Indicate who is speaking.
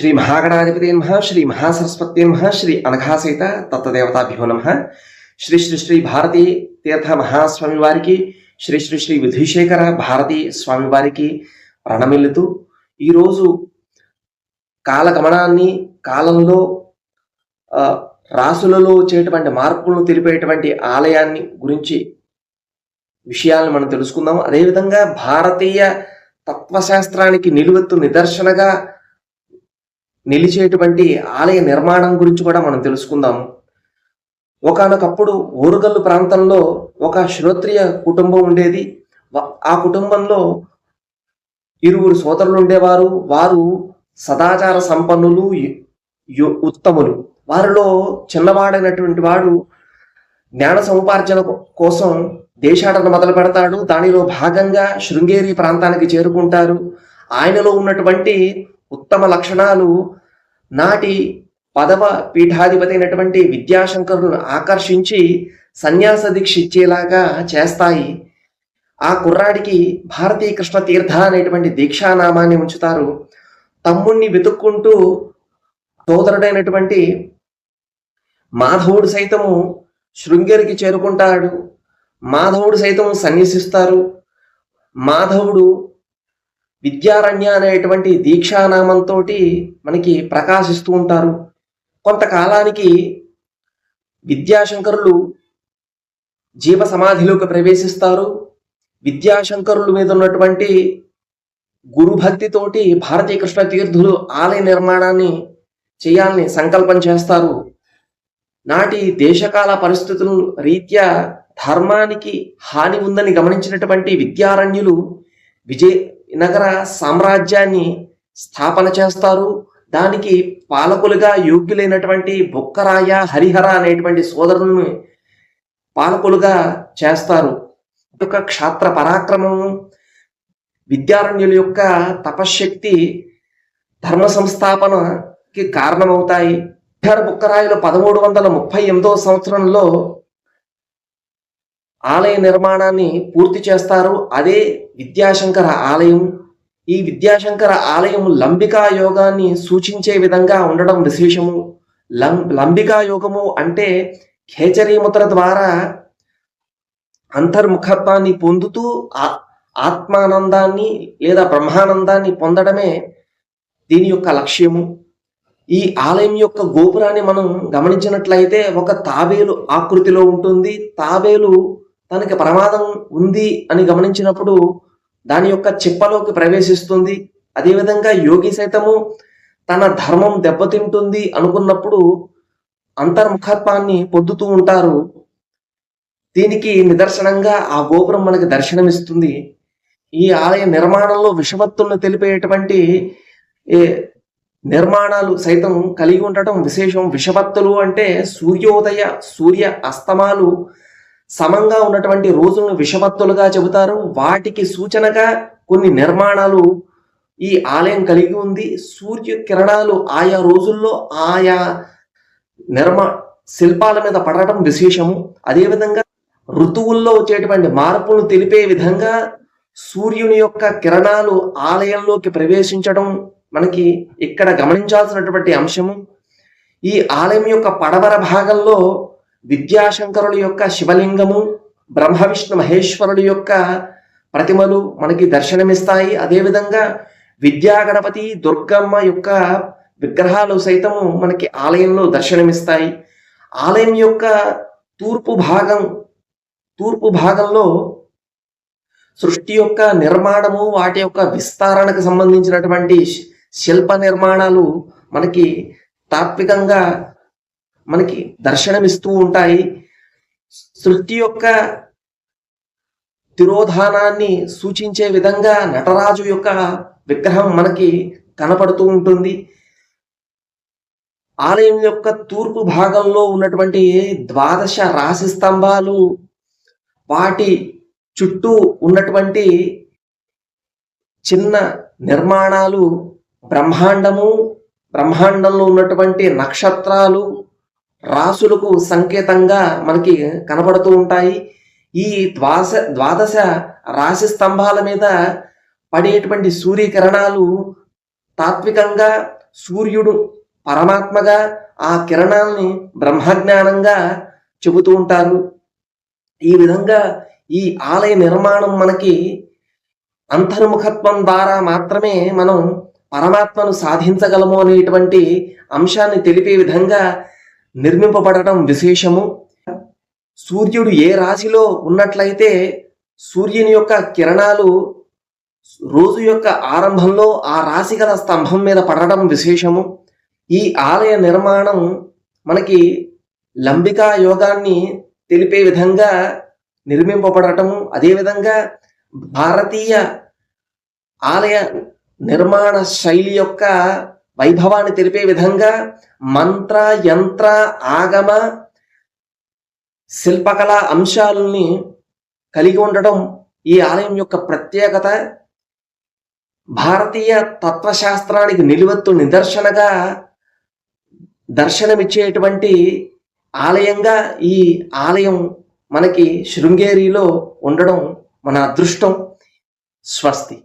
Speaker 1: శ్రీ మహాగణాధిపతి నమ శ్రీ మహాసరస్వతి నమ శ్రీ అనఘాసహిత తత్వదేవతాభ్యో నమ. శ్రీ శ్రీ శ్రీ భారతీ తీర్థ మహాస్వామి వారికి శ్రీ శ్రీ శ్రీ విధుశేఖర భారతీ స్వామి వారికి ప్రణమిల్లుతూ ఈరోజు కాలగమనాన్ని కాలంలో రాసులలో వచ్చేటువంటి మార్పులను తెలిపేటువంటి ఆలయాన్ని గురించి విషయాలను మనం తెలుసుకుందాం అదేవిధంగా భారతీయ తత్వశాస్త్రానికి నిలువెత్తు నిదర్శనగా నిలిచేటువంటి ఆలయ నిర్మాణం గురించి కూడా మనం తెలుసుకుందాము ఒకనొకప్పుడు ఓరుగల్లు ప్రాంతంలో ఒక శ్రోత్రియ కుటుంబం ఉండేది. ఆ కుటుంబంలో ఇరువురు సోదరులు ఉండేవారు. వారు సదాచార సంపన్నులు ఉత్తములు. వారిలో చిన్నవాడైనటువంటి వాడు జ్ఞాన సముపార్జన కోసం దేశాటన మొదలు పెడతాడు. దానిలో భాగంగా శృంగేరి ప్రాంతానికి చేరుకుంటారు. ఆయనలో ఉన్నటువంటి ఉత్తమ లక్షణాలు నాటి పదవ పీఠాధిపతి అయినటువంటి విద్యాశంకరులను ఆకర్షించి సన్యాస దీక్ష ఇచ్చేలాగా చేస్తాయి. ఆ కుర్రాడికి భారతీయ కృష్ణ తీర్థ అనేటువంటి దీక్షానామాన్ని ఉంచుతారు. తమ్ముణ్ణి వెతుక్కుంటూ సోదరుడైనటువంటి మాధవుడు సైతము శృంగేరికి చేరుకుంటాడు. మాధవుడు సైతం సన్యసిస్తారు. మాధవుడు విద్యారణ్య అనేటువంటి దీక్షానామంతో మనకి ప్రకాశిస్తూ ఉంటారు. కొంతకాలానికి విద్యాశంకరులు జీవ సమాధిలోకి ప్రవేశిస్తారు. విద్యాశంకరుల మీద ఉన్నటువంటి గురుభక్తితోటి భారతీయ కృష్ణ తీర్థులు ఆలయ నిర్మాణాన్ని చేయాలని సంకల్పం చేస్తారు. నాటి దేశకాల పరిస్థితుల రీత్యా ధర్మానికి హాని ఉందని గమనించినటువంటి విద్యారణ్యులు నగర సామ్రాజ్యాన్ని స్థాపన చేస్తారు. దానికి పాలకులుగా యోగ్యులైనటువంటి బొక్కరాయ హరిహర అనేటువంటి సోదరులను పాలకులుగా చేస్తారు. ఒక క్షాత్ర పరాక్రమము విద్యారణ్యుల యొక్క తపశ్శక్తి ధర్మ సంస్థాపనకి కారణమవుతాయి. హరిహర బుక్కరాయలు పదమూడు వందల ముప్పై ఎనిమిదో సంవత్సరంలో ఆలయ నిర్మాణాన్ని పూర్తి చేస్తారు. అదే విద్యాశంకర ఆలయం. ఈ విద్యాశంకర ఆలయం లంబికా యోగాన్ని సూచించే విధంగా ఉండడం విశేషము. లం లంబికా యోగము అంటే ఖేచరీముద్ర ద్వారా అంతర్ముఖత్వాన్ని పొందుతూ ఆ- ఆత్మానందాన్ని లేదా బ్రహ్మానందాన్ని పొందడమే దీని యొక్క లక్ష్యము. ఈ ఆలయం యొక్క గోపురాన్ని మనం గమనించినట్లయితే ఒక తాబేలు ఆకృతిలో ఉంటుంది. తాబేలు తనకి ప్రమాదం ఉంది అని గమనించినప్పుడు దాని యొక్క చిప్పలోకి ప్రవేశిస్తుంది. అదేవిధంగా యోగి సైతము తన ధర్మం దెబ్బతింటుంది అనుకున్నప్పుడు అంతర్ముఖత్వాన్ని పొద్దుతూ ఉంటారు. దీనికి నిదర్శనంగా ఆ గోపురం మనకి దర్శనమిస్తుంది. ఈ ఆలయ నిర్మాణంలో విషవత్తులను తెలిపేటువంటి నిర్మాణాలు సైతం కలిగి ఉండటం విశేషం. విషవత్తులు అంటే సూర్యోదయ సూర్య అస్తమాలు సమంగా ఉన్నటువంటి రోజులను విషమత్తులుగా చెబుతారు. వాటికి సూచనగా కొన్ని నిర్మాణాలు ఈ ఆలయం కలిగి ఉంది. సూర్య కిరణాలు ఆయా రోజుల్లో ఆయా నిర్మా శిల్పాల మీద పడటం విశేషము. అదేవిధంగా ఋతువుల్లో వచ్చేటువంటి మార్పులను తెలిపే విధంగా సూర్యుని యొక్క కిరణాలు ఆలయంలోకి ప్రవేశించడం మనకి ఇక్కడ గమనించాల్సినటువంటి అంశము. ఈ ఆలయం యొక్క పడవర భాగంలో విద్యాశంకరుల యొక్క శివలింగము బ్రహ్మ విష్ణు మహేశ్వరుల యొక్క ప్రతిమలు మనకి దర్శనమిస్తాయి. అదేవిధంగా విద్యా గణపతి దుర్గమ్మ యొక్క విగ్రహాలు సైతము మనకి ఆలయంలో దర్శనమిస్తాయి. ఆలయం యొక్క తూర్పు భాగం తూర్పు భాగంలో సృష్టి యొక్క నిర్మాణము వాటి యొక్క విస్తరణకు సంబంధించినటువంటి శి- శిల్ప నిర్మాణాలు మనకి తాత్వికంగా మనకి దర్శనమిస్తూ ఉంటాయి. సృష్టి యొక్క తిరోధానాన్ని సూచించే విధంగా నటరాజు యొక్క విగ్రహం మనకి కనపడుతూ ఉంటుంది. ఆలయం యొక్క తూర్పు భాగంలో ఉన్నటువంటి ద్వాదశ రాశి స్తంభాలు వాటి చుట్టూ ఉన్నటువంటి చిన్న నిర్మాణాలు బ్రహ్మాండము బ్రహ్మాండంలో ఉన్నటువంటి నక్షత్రాలు రాసులకు సంకేతంగా మనకి కనబడుతూ ఉంటాయి. ఈ ద్వాస ద్వాదశ రాశి స్తంభాల మీద పడేటువంటి సూర్యకిరణాలు తాత్వికంగా సూర్యుడు పరమాత్మగా ఆ కిరణాల్ని బ్రహ్మజ్ఞానంగా చెబుతూ ఉంటారు. ఈ విధంగా ఈ ఆలయ నిర్మాణం మనకి అంతర్ముఖత్వం ద్వారా మాత్రమే మనం పరమాత్మను సాధించగలము అనేటువంటి అంశాన్ని తెలిపే విధంగా నిర్మింపబడటం విశేషము. సూర్యుడు ఏ రాశిలో ఉన్నట్లయితే సూర్యుని యొక్క కిరణాలు రోజు యొక్క ఆరంభంలో ఆ రాశి గల స్తంభం మీద పడడం విశేషము. ఈ ఆలయ నిర్మాణం మనకి లంబికా యోగాన్ని తెలిపే విధంగా నిర్మింపబడటము. అదేవిధంగా భారతీయ ఆలయ నిర్మాణ శైలి యొక్క వైభవాన్ని తెలిపే విధంగా మంత్ర యంత్ర ఆగమ శిల్పకళా అంశాలని కలిగి ఉండడం ఈ ఆలయం యొక్క ప్రత్యేకత. భారతీయ తత్వశాస్త్రానికి నిలువత్తు నిదర్శనగా దర్శనమిచ్చేటువంటి ఆలయంగా ఈ ఆలయం మనకి శృంగేరిలో ఉండడం మన అదృష్టం. స్వస్తి.